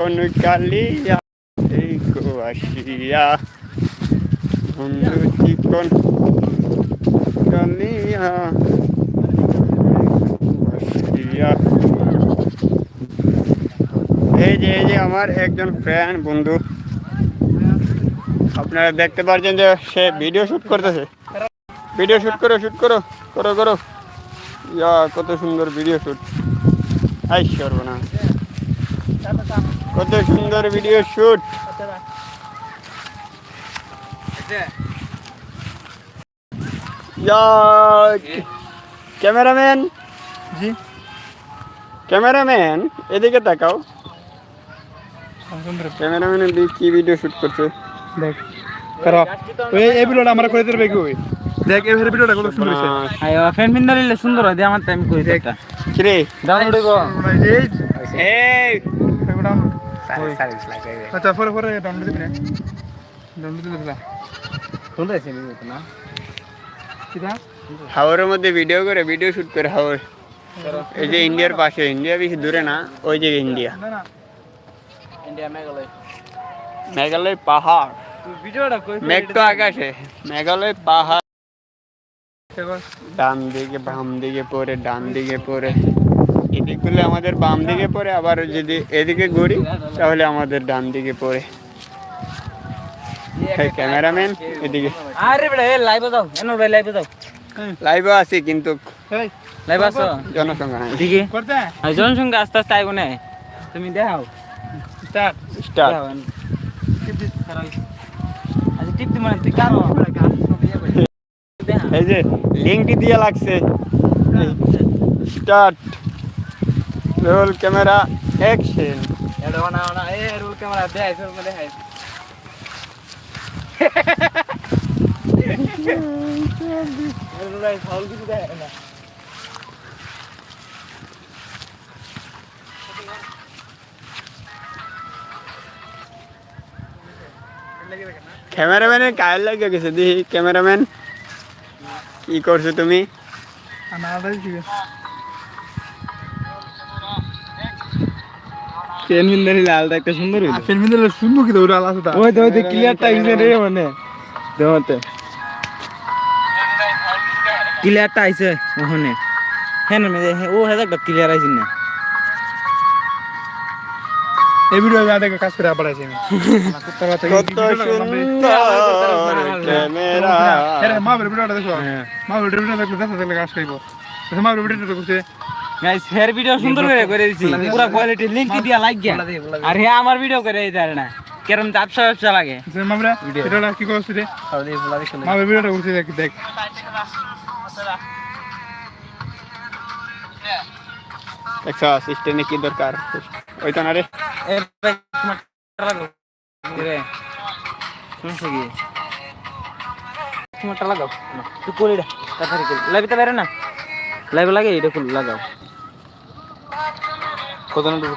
কোন কালিয়া এই কুয়াশিয়া বন্ধু চিকন কালিয়া কুয়াশিয়া এই যে এই যে আমার একজন ফ্রেন্ড বন্ধু। আপনারা দেখতে পারছেন যে সে ভিডিও শুট করতেছে। ভিডিও শুট করো শুট করো করো করো। ইয়া, কত সুন্দর ভিডিও শুট আই সর্বনা কত সুন্দর ভিডিও শুট ক্যামেরাম্যান? জি। ক্যামেরাম্যান এদিকে তাকাও। সুন্দর ক্যামেরাম্যান কি ভিডিও শুট করছে? দেখ করো। ওই এই ভিডিওটা আমরা করে দেখ এই ভিডিওটা কত সুন্দর হয়েছে। আয়ো ফ্যান ফিন সুন্দর হয় আমার টাইম কিরে ডাউনলোড এই। এই। এগুলা আচ্ছা পরে পরে ডাউনলোড দিবি। ডাউনলোড দিবি। না সুন্দর আছে না? কিটা? হাওরের মধ্যে ভিডিও করে ভিডিও শুট করে হাওর। এই যে ইন্ডিয়ার পাশে ইন্ডিয়া বেশি দূরে না ওই যে ইন্ডিয়া। মেঘালয়। মেঘালয় পাহাড়। তুই ভিডিওটা কই মেঘ তো আকাশে। মেঘালয় পাহাড়। দেখো ডান দিকে বাম দিকে পড়ে ডান দিকে পড়ে এদিকগুলো আমাদের বাম দিকে পড়ে আবার যদি এদিকে ঘুরি তাহলে আমাদের ডান দিকে পড়ে। এই ক্যামেরাম্যান এদিকে। আরে এ লাইভ দাও এনো ভাই লাইভ দাও লাইভও আছি কিন্তু লাইভ আসো জনসংখ্যা নাই। দিকে করতে? আর জনসংখ্যা আস্তে আস্তে আইবো না। তুমি দেখাও। স্টার্ট। স্টার্ট। টিপ দিস আচ্ছা টিপ দি মানে তুই কারও দেখা এই যে লিঙ্কটি দিয়ে লাগছে। স্টার্ট। রোল ক্যামেরা অ্যাকশন এটা না না এ রোল ক্যামেরা দেখাই সব দেখাই ভাই ফাউল কিছু দেখায় না ক্যামেরাম্যানের কায়ের লাগে গেছে দেখি ক্যামেরাম্যান কি করছ তুমি? না আছে পেন মিন্দারি লালটা একটা সুন্দর হইল। ফিল্ম দিলে শুনব কি ওরা আলাদা ওই তো ওই তো ক্লিয়ারটা আইছে রে মানে। দেওয়াতে ক্লিয়ারটা আইছে ওখানে। হ্যাঁ না ও হ্যাঁ একটা ক্লিয়ার আইছে না। এই ভিডিও যা দেখে কাজ করে আবার আছে কত সুন্দর ক্যামেরা আরে মা ভিডিওটা দেখো মা ভিডিওটা দেখলে দেখা দেখলে কাজ করব। মা ভিডিওটা করছে গাইস হেয়ার ভিডিও সুন্দর করে করে দিছি। পুরো কোয়ালিটি লিংক দিয়া লাইক গিয়া আর হে আমার ভিডিও করে দিতে না। কেরম চাপসা লাগে। মা বলে ভিডিওটা কি করছে রে? মা বলে ভিডিওটা করছে দেখ দেখ। দেখছ সিস্টেমে কি দরকার? ওই তো না রে। লাগাও কি? লাগাও তুই করে এটা তাড়াতাড়ি করে। লাইভে বেরো না। লাইভে লাগে এটা ফুল লাগাও। কত না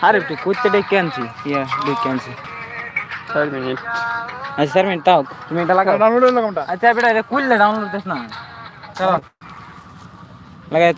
আরে তুই কুত্তে ডেকে আনছি। ইয়া ডেকে আনছি। চার মিনিট। আচ্ছা স্যার মিনিট তাও। তুমি এটা লাগাও। ডাউনলোড লাগাও আচ্ছা বেটা এটা খুললে ডাউনলোড দিস না। চলো। লাগাই